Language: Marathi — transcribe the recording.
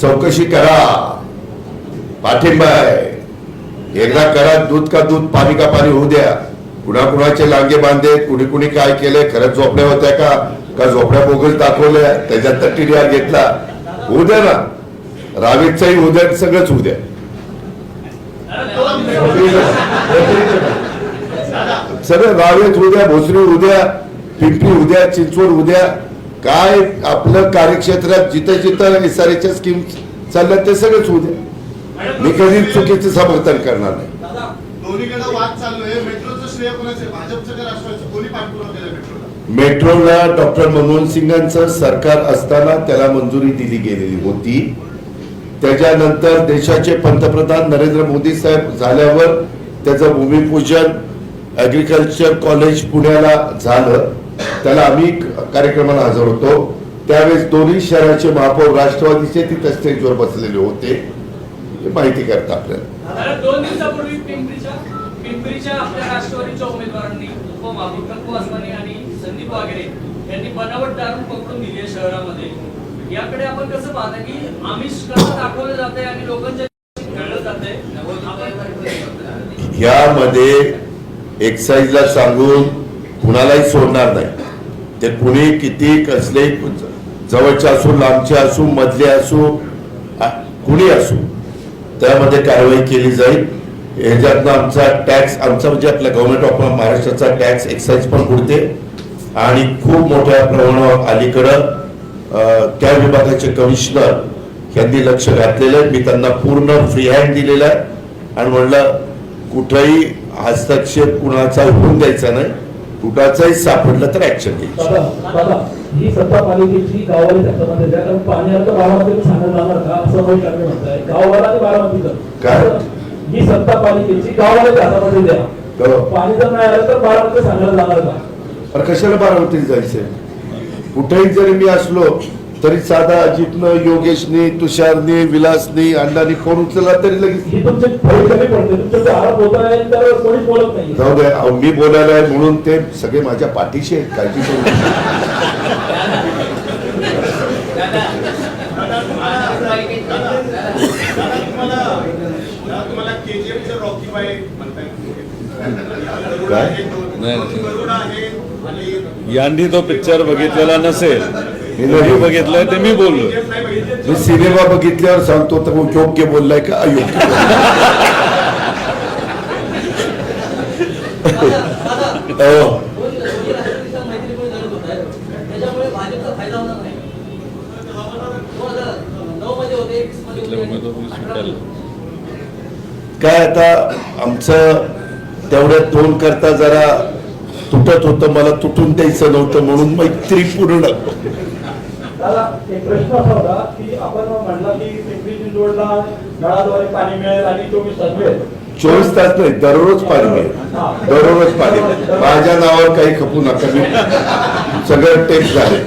चौकशी करा. पाठिंबा आहे एकदा करा दूध का दूध पाणी का पाणी होऊ द्या. कुणाकुणाचे लांगे बांधे कुणी कुणी काय केले खरंच झोपड्या होत्या का? का झोपड्या बोगस दाखवल्या त्याच्यात तर घेतला? होऊ द्या ना. रावेतचाही होऊ द्या सगळंच होऊ द्या. सगळं रावेत द्या भोसरी उद्या पिंपरी उद्या चिंचवड उद्या काय आपलं कार्यक्षेत्रात जिथं जिथं एसआरएच्या स्कीम चालल्या ते सगळंच उद्या मी कधी चुकीचं समर्थन करणार नाही. मेट्रोला? मेट्रोला डॉक्टर मनमोहन सिंगांचं सरकार असताना त्याला मंजुरी दिली गेलेली होती. त्याच्यानंतर देशाचे पंतप्रधान नरेंद्र मोदी साहेब झाल्यावर त्याचं भूमिपूजन ऍग्रिकल्चर कॉलेज पुण्याला झालं. त्याला आम्ही कार्यक्रमाला हजर होतो. त्यावेळेस दोन्ही शहराचे महापौर राष्ट्रवादीचे तिथे स्टेजवर बसलेले होते. हे माहिती करता आपल्याला. कारण दोन दिवसापूर्वी पिंपरीच्या पिंपरीच्या आपल्या राष्ट्रवादीच्या उमेदवारांनी उपमहापौर टप्पू असमानी आणि संदीप वागेरे यांनी बनावट दारू पकडून दिली आहे शहरामध्ये. याकडे आपण कसं पाहता की आमिष कसं दाखवलं जातंय आणि लोकांच्या कळलं जातंय? आपण ह्यामध्ये एक्साईजला सांगून कुणालाही सोडणार नाही. ते कुणी किती कसले जवळचे असू लांबचे असू मधले असू कुणी असू त्यामध्ये कारवाई केली जाईल. याच्यातनं आमचा टॅक्स आमचा म्हणजे आपल्या गव्हर्नमेंट ऑफ महाराष्ट्राचा टॅक्स एक्साईज पण बुडते आणि खूप मोठ्या प्रमाणावर अलीकडं त्या विभागाचे कमिशनर यांनी लक्ष घातलेलं आहे. मी त्यांना पूर्ण फ्री हँड दिलेला आहे. आणि म्हणलं कुठंही हस्तक्षेप कुणाचा होऊन द्यायचा नाही. कुणाचाही सापडलं तर ऍक्शन दादा दादा ही सत्ता पालिकेची गावाला द्या कारण पाणी बारामतीला जाणार का? असं काही कारण म्हणताय. गावाला आणि बारामतीचं काय? ही सत्ता पालिकेची गावाला हातामध्ये द्या. हो. पाणी जर नाही आलं तर बारामतीला सांगायला जाणार का? अरे कशाला बारामतीला जायचंय? कुठेही जरी मी असलो तरी साधा अजितनं योगेशनी तुषारनी विलासनी अण्णानी फोन उचलला तरी लगेच ही तुमची फळी कमी पडते तुमचं जे आरोप होत आहे तर कोणीच बोलत नाही जाऊ दे अहो, मी बोलायला आहे म्हणून ते सगळे माझ्या पाठीशी आहेत काळजी करू नका. दादा तुम्हाला दादा तुम्हाला केजीएफचं रॉकी बाय म्हणताय काय? नाही. गरुडा आहे आणि यांनी तो पिक्चर बघितलेला नसेल मी बघितलंय ते मी बोललो. मी सिनेमा बघितल्यावर सांगतो तर मग योग्य बोललाय का अयोग्य हो. काय आता आमचं तेवढ्या दोन करता जरा तुटत होतं मला तुटून द्यायचं नव्हतं म्हणून मैत्रीपूर्ण दादा एक प्रश्न असा होता की आपण म्हणला की पिंपरी चिंचवडला नळाद्वारे पाणी मिळेल आणि चोवीस तास मिळेल चोवीस तास नाही दररोज पाणी मिळेल. दररोज पाणी मिळेल. माझ्या नावावर काही खपू नका. मी सगळं टेप झाले.